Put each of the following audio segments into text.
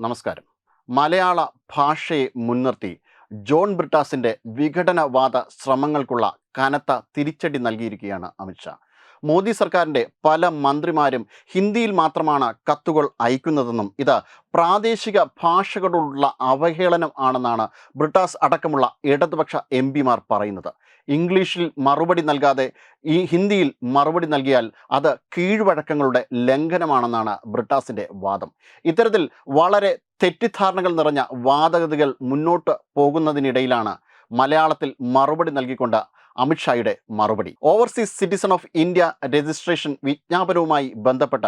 നമസ്കാരം. മലയാള ഭാഷയെ മുൻനിർത്തി ജോൺ ബ്രിട്ടാസിന്റെ വിഘടനവാദ ശ്രമങ്ങൾക്കുള്ള കനത്ത തിരിച്ചടി നൽകിയിരിക്കുകയാണ് അമിത്ഷാ മോദി സർക്കാരിന്റെ പല മന്ത്രിമാരും ഹിന്ദിയിൽ മാത്രമാണ് കത്തുകൾ അയക്കുന്നതെന്നും ഇത് പ്രാദേശിക ഭാഷകളോടുള്ള അവഹേളനം ആണെന്നാണ് ബ്രിട്ടാസ് അടക്കമുള്ള ഇടതുപക്ഷ എം പിമാർ പറയുന്നത്. ഇംഗ്ലീഷിൽ മറുപടി നൽകാതെ ഈ ഹിന്ദിയിൽ മറുപടി നൽകിയാൽ അത് കീഴ്വഴക്കങ്ങളുടെ ലംഘനമാണെന്നാണ് ബ്രിട്ടാസിന്റെ വാദം. ഇത്തരത്തിൽ വളരെ തെറ്റിദ്ധാരണകൾ നിറഞ്ഞ വാദഗതികൾ മുന്നോട്ട് പോകുന്നതിനിടയിലാണ് മലയാളത്തിൽ മറുപടി നൽകിക്കൊണ്ട് അമിത്ഷായുടെ മറുപടി. Overseas citizen of India registration വിജ്ഞാപനവുമായി ബന്ധപ്പെട്ട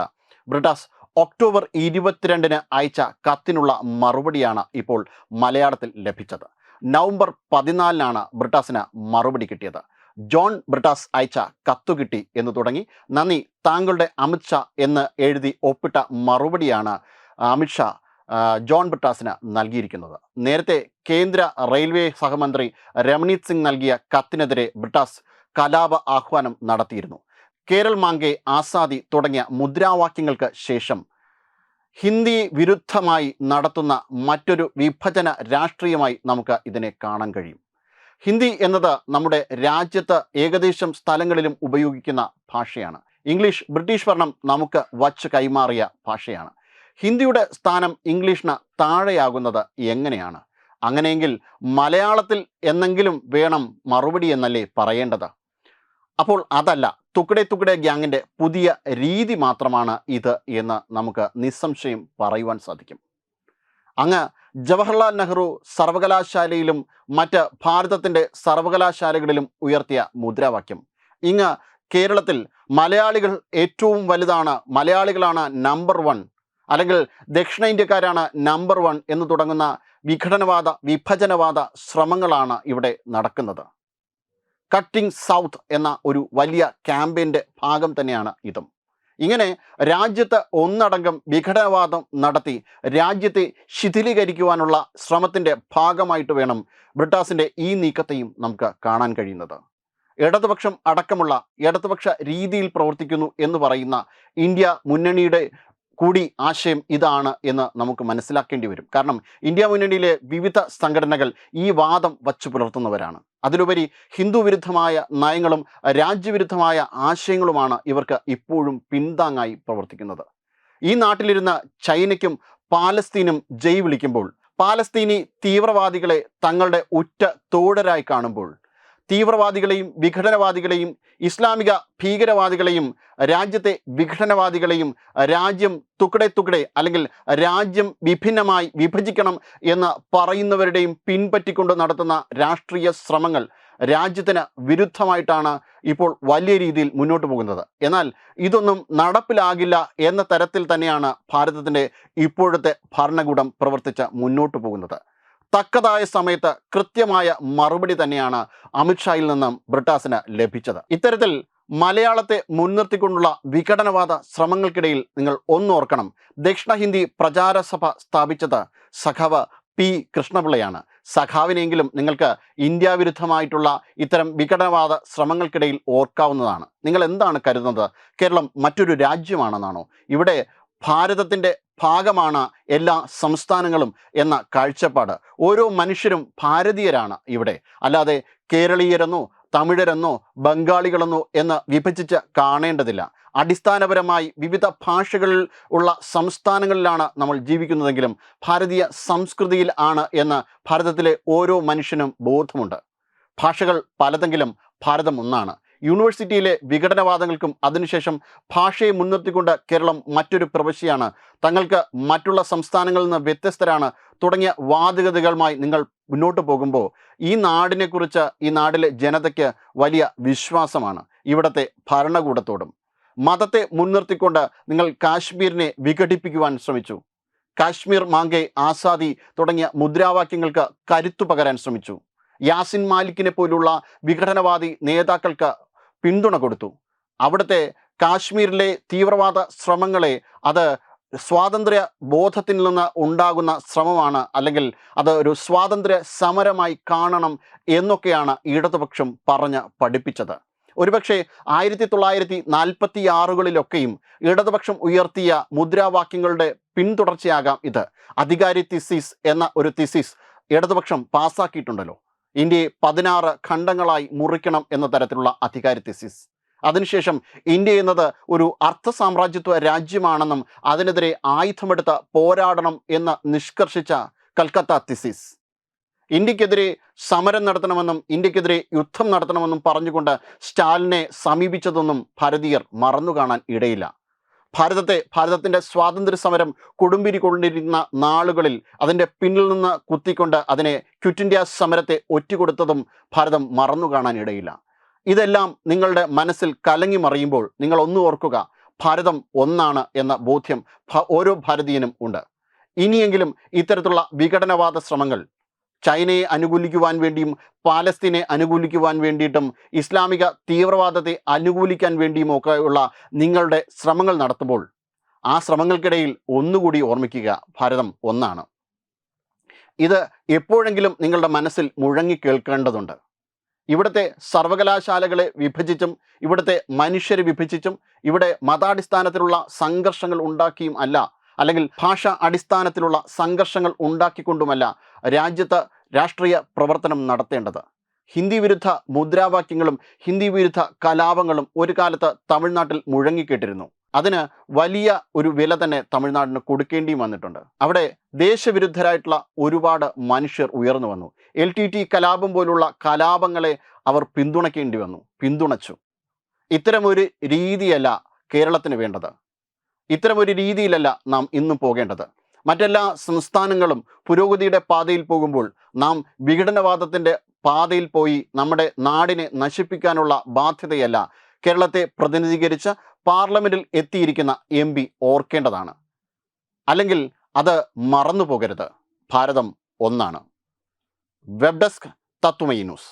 ബ്രിട്ടാസ് ഒക്ടോബർ ഇരുപത്തിരണ്ടിന് അയച്ച കത്തിനുള്ള മറുപടിയാണ് ഇപ്പോൾ മലയാളത്തിൽ ലഭിച്ചത്. നവംബർ പതിനാലിനാണ് ബ്രിട്ടാസിന് മറുപടി കിട്ടിയത്. ജോൺ ബ്രിട്ടാസ് അയച്ച കത്തു കിട്ടി എന്ന് തുടങ്ങി. നന്ദി താങ്കളുടെ അമിത്ഷാ എന്ന് എഴുതി ഒപ്പിട്ട മറുപടിയാണ് അമിത്ഷാ ജോൺ ബ്രിട്ടാസിന് നൽകിയിരിക്കുന്നത്. നേരത്തെ കേന്ദ്ര റെയിൽവേ സഹമന്ത്രി രമണീത് സിംഗ് നൽകിയ കത്തിനെതിരെ ബ്രിട്ടാസ് കലാപ ആഹ്വാനം നടത്തിയിരുന്നു. കേരൾ മാങ്കെ ആസാദി തുടങ്ങിയ മുദ്രാവാക്യങ്ങൾക്ക് ശേഷം ഹിന്ദി വിരുദ്ധമായി നടത്തുന്ന മറ്റൊരു വിഭജന രാഷ്ട്രീയമായി നമുക്ക് ഇതിനെ കാണാൻ കഴിയും. ഹിന്ദി എന്നത് നമ്മുടെ രാജ്യത്ത് ഏകദേശം സ്ഥലങ്ങളിലും ഉപയോഗിക്കുന്ന ഭാഷയാണ്. ഇംഗ്ലീഷ് ബ്രിട്ടീഷ് ഭരണം നമുക്ക് വച്ച് കൈമാറിയ ഭാഷയാണ്. ഹിന്ദിയുടെ സ്ഥാനം ഇംഗ്ലീഷിന് താഴെയാകുന്നത് എങ്ങനെയാണ്? അങ്ങനെയെങ്കിൽ മലയാളത്തിൽ എന്നെങ്കിലും വേണം മറുപടി എന്നല്ലേ പറയേണ്ടത്? അപ്പോൾ അതല്ല തുക്കടെ തുക്കടെ ഗ്യാങ്ങിന്റെ പുതിയ രീതി മാത്രമാണ് ഇത് എന്ന് നമുക്ക് നിസ്സംശയം പറയുവാൻ സാധിക്കും. അങ്ങ് ജവഹർലാൽ നെഹ്റു സർവകലാശാലയിലും മറ്റ് ഭാരതത്തിന്റെ സർവകലാശാലകളിലും ഉയർത്തിയ മുദ്രാവാക്യം. ഇങ്ങ് കേരളത്തിൽ മലയാളികൾ ഏറ്റവും വലുതാണ് മലയാളികളാണ് നമ്പർ വൺ അല്ലെങ്കിൽ ദക്ഷിണേന്ത്യക്കാരാണ് നമ്പർ വൺ എന്ന് തുടങ്ങുന്ന വിഘടനവാദ വിഭജനവാദ ശ്രമങ്ങളാണ് ഇവിടെ നടക്കുന്നത്. കട്ടിംഗ് സൗത്ത് എന്ന ഒരു വലിയ ക്യാമ്പയിന്റെ ഭാഗം തന്നെയാണ് ഇതും. ഇങ്ങനെ രാജ്യത്ത് ഒന്നടങ്കം വിഘടനവാദം നടത്തി രാജ്യത്തെ ശിഥിലീകരിക്കുവാനുള്ള ശ്രമത്തിന്റെ ഭാഗമായിട്ട് വേണം ബ്രിട്ടാസിന്റെ ഈ നീക്കത്തെയും നമുക്ക് കാണാൻ കഴിയുന്നത്. ഇടതുപക്ഷം അടക്കമുള്ള ഇടതുപക്ഷ രീതിയിൽ പ്രവർത്തിക്കുന്നു എന്ന് പറയുന്ന ഇന്ത്യ മുന്നണിയുടെ കൂടി ആശയം ഇതാണ് എന്ന് നമുക്ക് മനസ്സിലാക്കേണ്ടി വരും. കാരണം ഇന്ത്യ മുന്നണിയിലെ വിവിധ സംഘടനകൾ ഈ വാദം വച്ചു പുലർത്തുന്നവരാണ്. അതിലുപരി ഹിന്ദു വിരുദ്ധമായ നയങ്ങളും രാജ്യവിരുദ്ധമായ ആശയങ്ങളുമാണ് ഇവർക്ക് ഇപ്പോഴും പിന്താങ്ങായി പ്രവർത്തിക്കുന്നത്. ഈ നാട്ടിലിരുന്ന ചൈനയ്ക്കും പാലസ്തീനും ജയ് വിളിക്കുമ്പോൾ പാലസ്തീനി തീവ്രവാദികളെ തങ്ങളുടെ ഉറ്റ തോടരായി കാണുമ്പോൾ തീവ്രവാദികളെയും വിഘടനവാദികളെയും ഇസ്ലാമിക ഭീകരവാദികളെയും രാജ്യത്തെ വിഘടനവാദികളെയും രാജ്യം തുക്കടെ തുക്കടെ അല്ലെങ്കിൽ രാജ്യം വിഭിന്നമായി വിഭജിക്കണം എന്ന് പറയുന്നവരുടെയും പിൻപറ്റിക്കൊണ്ട് നടത്തുന്ന രാഷ്ട്രീയ ശ്രമങ്ങൾ രാജ്യത്തിന് വിരുദ്ധമായിട്ടാണ് ഇപ്പോൾ വലിയ രീതിയിൽ മുന്നോട്ട് പോകുന്നത്. എന്നാൽ ഇതൊന്നും നടപ്പിലാകില്ല എന്ന തരത്തിൽ തന്നെയാണ് ഭാരതത്തിന്റെ ഇപ്പോഴത്തെ ഭരണകൂടം പ്രവർത്തിച്ച് മുന്നോട്ട് പോകുന്നത്. തക്കതായ സമയത്ത് കൃത്യമായ മറുപടി തന്നെയാണ് അമിത്ഷായിൽ നിന്നും ബ്രിട്ടാസിന് ലഭിച്ചത്. ഇത്തരത്തിൽ മലയാളത്തെ മുൻനിർത്തിക്കൊണ്ടുള്ള വിഘടനവാദ ശ്രമങ്ങൾക്കിടയിൽ നിങ്ങൾ ഒന്നോർക്കണം. ദക്ഷിണ ഹിന്ദി പ്രചാര സഭ സ്ഥാപിച്ചത് സഖാവ് പി. കൃഷ്ണപിള്ളയാണ്. സഖാവിനെങ്കിലും നിങ്ങൾക്ക് ഇന്ത്യ വിരുദ്ധമായിട്ടുള്ള ഇത്തരം വിഘടനവാദ ശ്രമങ്ങൾക്കിടയിൽ ഓർക്കാവുന്നതാണ്. നിങ്ങൾ എന്താണ് കരുതുന്നത്? കേരളം മറ്റൊരു രാജ്യമാണെന്നാണോ? ഇവിടെ ഭാരതത്തിന്റെ ഭാഗമാണ് എല്ലാ സംസ്ഥാനങ്ങളും എന്ന കാഴ്ചപ്പാട്. ഓരോ മനുഷ്യരും ഭാരതീയരാണ് ഇവിടെ. അല്ലാതെ കേരളീയരെന്നോ തമിഴരെന്നോ ബംഗാളികളെന്നോ എന്ന് വിഭജിച്ച് കാണേണ്ടതില്ല. അടിസ്ഥാനപരമായി വിവിധ ഭാഷകളിൽ ഉള്ള സംസ്ഥാനങ്ങളിലാണ് നമ്മൾ ജീവിക്കുന്നതെങ്കിലും ഭാരതീയ സംസ്കൃതിയിൽ ആണ് എന്ന് ഭാരതത്തിലെ ഓരോ മനുഷ്യനും ബോധമുണ്ട്. ഭാഷകൾ പലതെങ്കിലും ഭാരതം ഒന്നാണ്. യൂണിവേഴ്സിറ്റിയിലെ വിഘടനവാദങ്ങൾക്കും അതിനുശേഷം ഭാഷയെ മുൻനിർത്തിക്കൊണ്ട് കേരളം മറ്റൊരു പ്രവശ്യയാണ്. തങ്ങൾക്ക് മറ്റുള്ള സംസ്ഥാനങ്ങളിൽ നിന്ന് വ്യത്യസ്തരാണ് തുടങ്ങിയ വാദഗതികളുമായി നിങ്ങൾ മുന്നോട്ട് പോകുമ്പോൾ ഈ നാടിനെക്കുറിച്ച് ഈ നാടിലെ ജനതയ്ക്ക് വലിയ വിശ്വാസമാണ് ഇവിടുത്തെ ഭരണകൂടത്തോടും. മതത്തെ മുൻനിർത്തിക്കൊണ്ട് നിങ്ങൾ കാശ്മീരിനെ വിഘടിപ്പിക്കുവാൻ ശ്രമിച്ചു. കാശ്മീർ മാങ്കെ ആസാദി തുടങ്ങിയ മുദ്രാവാക്യങ്ങൾക്ക് കരുത്തു പകരാൻ ശ്രമിച്ചു. യാസിൻ മാലിക്കിനെ പോലുള്ള വിഘടനവാദി നേതാക്കൾക്ക് പിന്തുണ കൊടുത്തു. അവിടുത്തെ കാശ്മീരിലെ തീവ്രവാദ ശ്രമങ്ങളെ അത് സ്വാതന്ത്ര്യ ബോധത്തിൽ നിന്ന് ഉണ്ടാകുന്ന ശ്രമമാണ് അല്ലെങ്കിൽ അത് ഒരു സ്വാതന്ത്ര്യ സമരമായി കാണണം എന്നൊക്കെയാണ് ഇടതുപക്ഷം പറഞ്ഞ് പഠിപ്പിച്ചത്. ഒരുപക്ഷെ ആയിരത്തി തൊള്ളായിരത്തി നാൽപ്പത്തി ആറുകളിലൊക്കെയും ഇടതുപക്ഷം ഉയർത്തിയ മുദ്രാവാക്യങ്ങളുടെ പിന്തുടർച്ചയാകാം ഇത്. അധികാരി തിസിസ് എന്ന ഒരു തിസിസ് ഇടതുപക്ഷം പാസ്സാക്കിയിട്ടുണ്ടല്ലോ. ഇന്ത്യയെ പതിനാറ് ഖണ്ഡങ്ങളായി മുറിക്കണം എന്ന തരത്തിലുള്ള അധികാര തെസിസ് അതിനുശേഷം ഇന്ത്യ എന്നത് ഒരു അർത്ഥ സാമ്രാജ്യത്വ രാജ്യമാണെന്നും അതിനെതിരെ ആയുധമെടുത്ത് പോരാടണം എന്ന് നിഷ്കർഷിച്ച കൽക്കത്ത തിസിസ് ഇന്ത്യക്കെതിരെ സമരം നടത്തണമെന്നും ഇന്ത്യക്കെതിരെ യുദ്ധം നടത്തണമെന്നും പറഞ്ഞുകൊണ്ട് സ്റ്റാലിനെ സമീപിച്ചതൊന്നും ഭാരതീയർ മറന്നു കാണാൻ ഇടയില്ല. ഭാരതത്തെ ഭാരതത്തിന്റെ സ്വാതന്ത്ര്യ സമരം കൊടുമ്പിരി കൊണ്ടിരുന്ന നാളുകളിൽ അതിന്റെ പിന്നിൽ നിന്ന് കുത്തിക്കൊണ്ട് അതിനെ ക്വിറ്റ് ഇന്ത്യ സമരത്തെ ഒറ്റുകൊടുത്തതും ഭാരതം മറന്നു കാണാനിടയില്ല ഇതെല്ലാം നിങ്ങളുടെ മനസ്സിൽ കലങ്ങി മറിയുമ്പോൾ നിങ്ങൾ ഒന്ന് ഓർക്കുക ഭാരതം ഒന്നാണ് എന്ന ബോധ്യം ഓരോ ഭാരതീയനും ഉണ്ട്. ഇനിയെങ്കിലും ഇത്തരത്തിലുള്ള വിഘടനവാദ ശ്രമങ്ങൾ ചൈനയെ അനുകൂലിക്കുവാൻ വേണ്ടിയും പാലസ്തീനെ അനുകൂലിക്കുവാൻ വേണ്ടിയിട്ടും ഇസ്ലാമിക തീവ്രവാദത്തെ അനുകൂലിക്കാൻ വേണ്ടിയും ഒക്കെയുള്ള നിങ്ങളുടെ ശ്രമങ്ങൾ നടത്തുമ്പോൾ ആ ശ്രമങ്ങൾക്കിടയിൽ ഒന്നുകൂടി ഓർമ്മിക്കുക. ഭാരതം ഒന്നാണ്. ഇത് എപ്പോഴെങ്കിലും നിങ്ങളുടെ മനസ്സിൽ മുഴങ്ങി കേൾക്കേണ്ടതുണ്ട്. ഇവിടുത്തെ സർവകലാശാലകളെ വിഭജിച്ചും ഇവിടുത്തെ മനുഷ്യരെ വിഭജിച്ചും ഇവിടെ മതാടിസ്ഥാനത്തിലുള്ള സംഘർഷങ്ങൾ ഉണ്ടാക്കിയും അല്ല അല്ലെങ്കിൽ ഭാഷ അടിസ്ഥാനത്തിലുള്ള സംഘർഷങ്ങൾ ഉണ്ടാക്കിക്കൊണ്ടുമല്ല രാജ്യത്ത് രാഷ്ട്രീയ പ്രവർത്തനം നടത്തേണ്ടത്. ഹിന്ദി വിരുദ്ധ മുദ്രാവാക്യങ്ങളും ഹിന്ദി വിരുദ്ധ കലാപങ്ങളും ഒരു കാലത്ത് തമിഴ്നാട്ടിൽ മുഴങ്ങിക്കേട്ടിരുന്നു. അതിന് വലിയ ഒരു വില തന്നെ തമിഴ്നാടിന് കൊടുക്കേണ്ടിയും വന്നിട്ടുണ്ട്. അവിടെ ദേശവിരുദ്ധരായിട്ടുള്ള ഒരുപാട് മനുഷ്യർ ഉയർന്നു വന്നു. എൽ ടി ടി കലാപം പോലുള്ള കലാപങ്ങളെ അവർ പിന്തുണയ്ക്കേണ്ടി വന്നു പിന്തുണച്ചു. ഇത്തരമൊരു രീതിയല്ല കേരളത്തിന് വേണ്ടത്. ഇത്തരമൊരു രീതിയിലല്ല നാം ഇന്നും പോകേണ്ടത്. മറ്റെല്ലാ സംസ്ഥാനങ്ങളും പുരോഗതിയുടെ പാതയിൽ പോകുമ്പോൾ നാം വിഘടനവാദത്തിന്റെ പാതയിൽ പോയി നമ്മുടെ നാടിനെ നശിപ്പിക്കാനുള്ള ബാധ്യതയല്ല. കേരളത്തെ പ്രതിനിധീകരിച്ച് പാർലമെന്റിൽ എത്തിയിരിക്കുന്ന എം ഓർക്കേണ്ടതാണ്. അല്ലെങ്കിൽ അത് മറന്നു പോകരുത് ഭാരതം ഒന്നാണ്. Web desk Tatwamayi news.